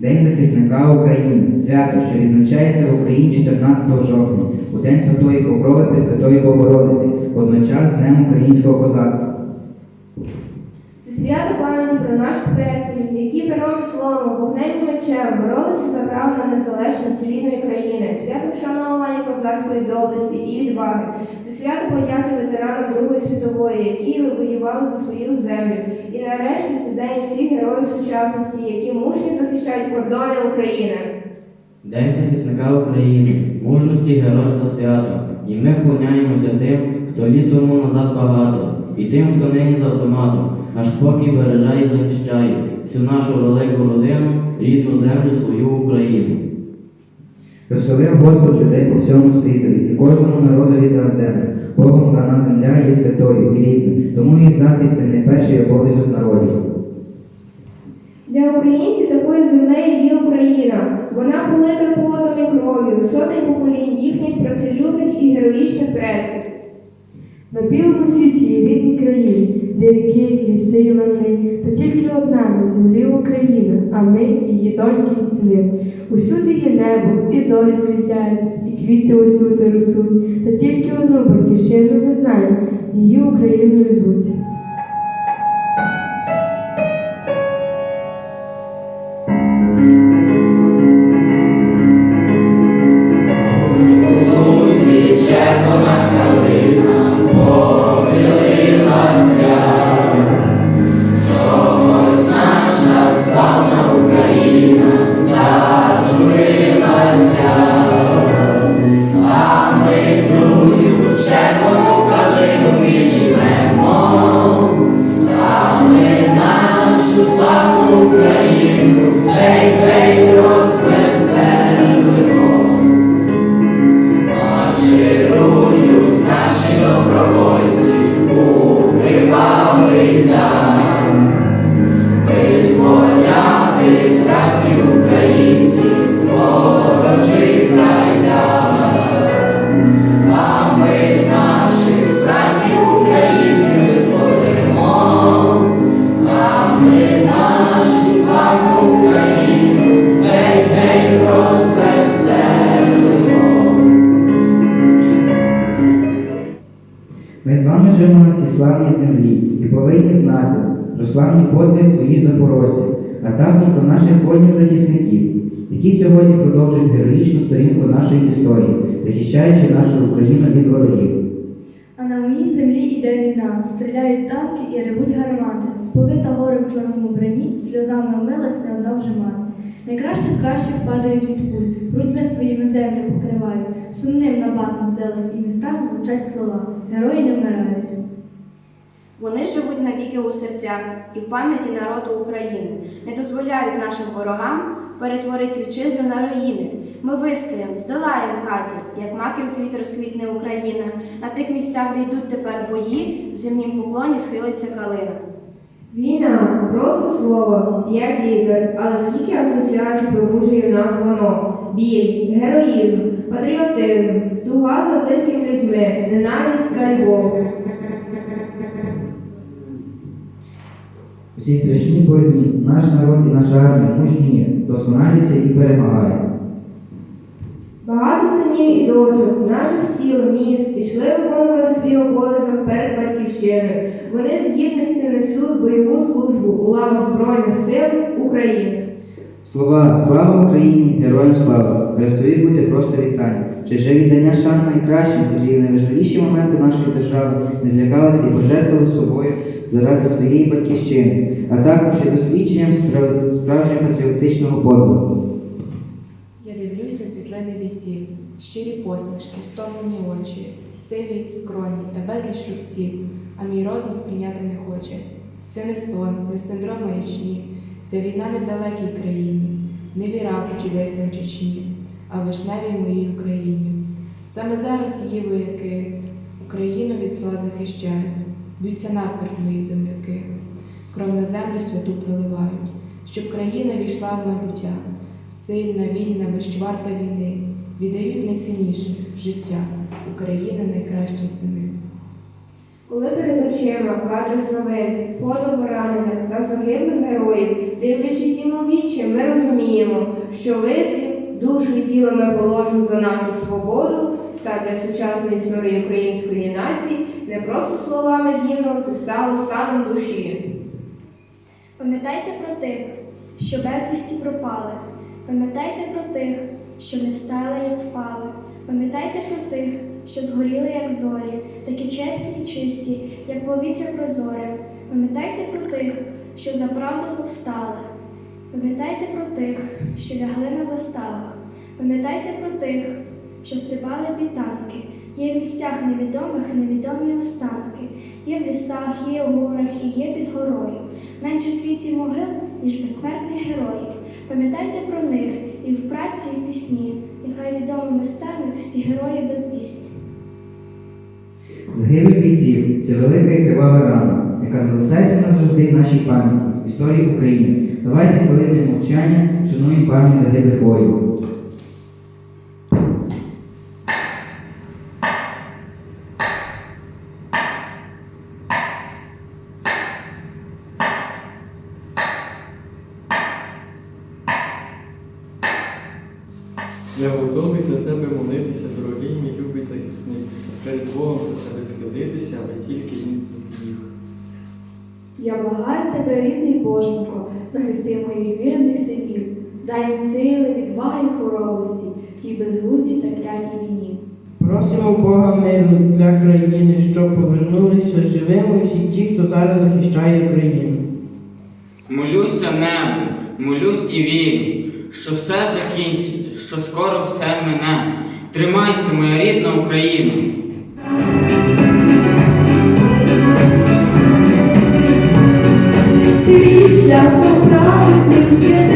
День захисника України свято, що відзначається в Україні 14 жовтня, у День Святої Покрови Пресвятої Богородиці, водночас з Днем українського козацтва. Це свято пам'яті про наших предків, які пером і словом, вогнем і мечем боролися за право на незалежність рідної країни, свято вшановування козацької доблесті і відваги. Це свято подяки ветеранам Другої світової, які воювали за свою землю. І нарешті це день всіх героїв сучасності, які мужньо захищають кордони України. День захисника України, мужності і геройства свято. І ми вклоняємося тим, хто літ тому назад багато, і тим, хто нині з автоматом, наш спокій бережає і захищає всю нашу велику родину, рідну землю, свою Україну. Розселив Господь людей по всьому світові, і кожному народові дав землю. Богом дана земля є святою і рідною, тому її захист це перший обов'язок народів. Для українців такою землею є Україна. Вона полита потом і кров'ю, сотень поколінь їхніх працелюбних і героїчних предків. На білому світі є різні країни, де ріки, ліси і лани, та тільки одна на землі Україна, а ми її доньки і сини. Усюди є небо, і зорі скрізяють, і квіти усюди ростуть, та тільки одну батьківщину ми знаємо, її Україну звуть. Вами на цій славній землі і повинні знати про славні подвиг своїх запорожців, а також про наших воїнів-захисників, які сьогодні продовжують героїчну сторінку нашої історії, захищаючи нашу Україну від ворогів. А на моїй землі іде війна, стріляють танки і ревуть гармати. Сповита горем чорному броні, сльозами вмилась не одна вже мати. Найкраще з кращих падають від куль, грудьми своїми землю покривають. Сумним набатом селах і містах звучать слова. Герої не вмирають. Вони живуть навіки у серцях і в пам'яті народу України, не дозволяють нашим ворогам перетворити вітчизну на руїни. Ми вистоїмо, здолаємо катів, як маків цвіт розквітне Україна. На тих місцях, де йдуть тепер бої, в земнім поклоні схилиться калина. Війна просто слово, як лікар, але скільки асоціацій пробуджує в нас воно: біль, героїзм, патріотизм, туга за близькими людьми, ненависть та любов. У цій страшній боротьбі наш народ і наша армія мужніє, досконалюється і перемагає. Багато синів і дочок наших сіл, міст пішли виконувати свій обов'язок перед батьківщиною. Вони з гідністю несуть бойову службу у лавах Збройних сил України. Слова Слава Україні! Героям слава! Перестають бути просто вітання. Чи віддання шан найкращим, котрі в найважливіші моменти нашої держави не злякалися і пожертвували собою заради своєї батьківщини, а також і засвідченням справ- справжнього патріотичного подвигу. Я дивлюсь на світлини бійців, щирі посмішки, стомлені очі, сиві скроні та безліч любців, а мій розум сприйняти не хоче. Це не сон, не синдром маячні, це війна не в далекій країні, не в Іраку чи десь там Чечні, а в вишневій моїй Україні. Саме зараз її вояки Україну від зла захищають, б'ються насмерть мої земляки, кров на землю святу проливають, щоб країна війшла в майбуття. Сильна, вільна, безчварта війни, віддають найцінніше життя, України найкращі сини. Коли перед очима кадри новин, подо поранених та загиблих героїв, дивлячись їм у вічі, ми розуміємо, що вислів душу і тіло ми за нашу свободу, став для сучасної історії української нації не просто словами гімну, це стало станом душі. Пам'ятайте про тих, що безвісті пропали. Пам'ятайте про тих, що не встали, як впали. Пам'ятайте про тих, що згоріли, як зорі, такі чесні й чисті, як повітря прозоре. Пам'ятайте про тих, що за правду повстали. Пам'ятайте про тих, що лягли на заставах. Пам'ятайте про тих, що стрибали під танки. Є в місцях невідомих невідомі останки. Є в лісах, є в горах і є під горою. Менше світі могил, ніж безсмертних героїв. Пам'ятайте про них і в праці, і в пісні. Нехай відомими стануть всі герої безвісні. Загибель бійців це велика і кривава рана, яка залишається назавжди в нашій пам'яті, в історії України. Давайте хвилиною мовчання шануємо пам'ять загиблих воїнів. Я готовий за тебе молитися, дорогий мій любий захисник, перед Богом за тебе схилитися, аби тільки він допоміг. Я благаю тебе, рідний Боженько, захисти моїх вірних синів, дай їм сили, відваги й хоробрості тій безглуздій та клятій війні. Просимо Бога миру для країни, щоб повернулися живими всі ті, хто зараз захищає Україну. Молюся небу, молюсь і вірю, що все закінчиться, що скоро все мене. Тримайся, моя рідна Україна. Ти шлях поправив святий,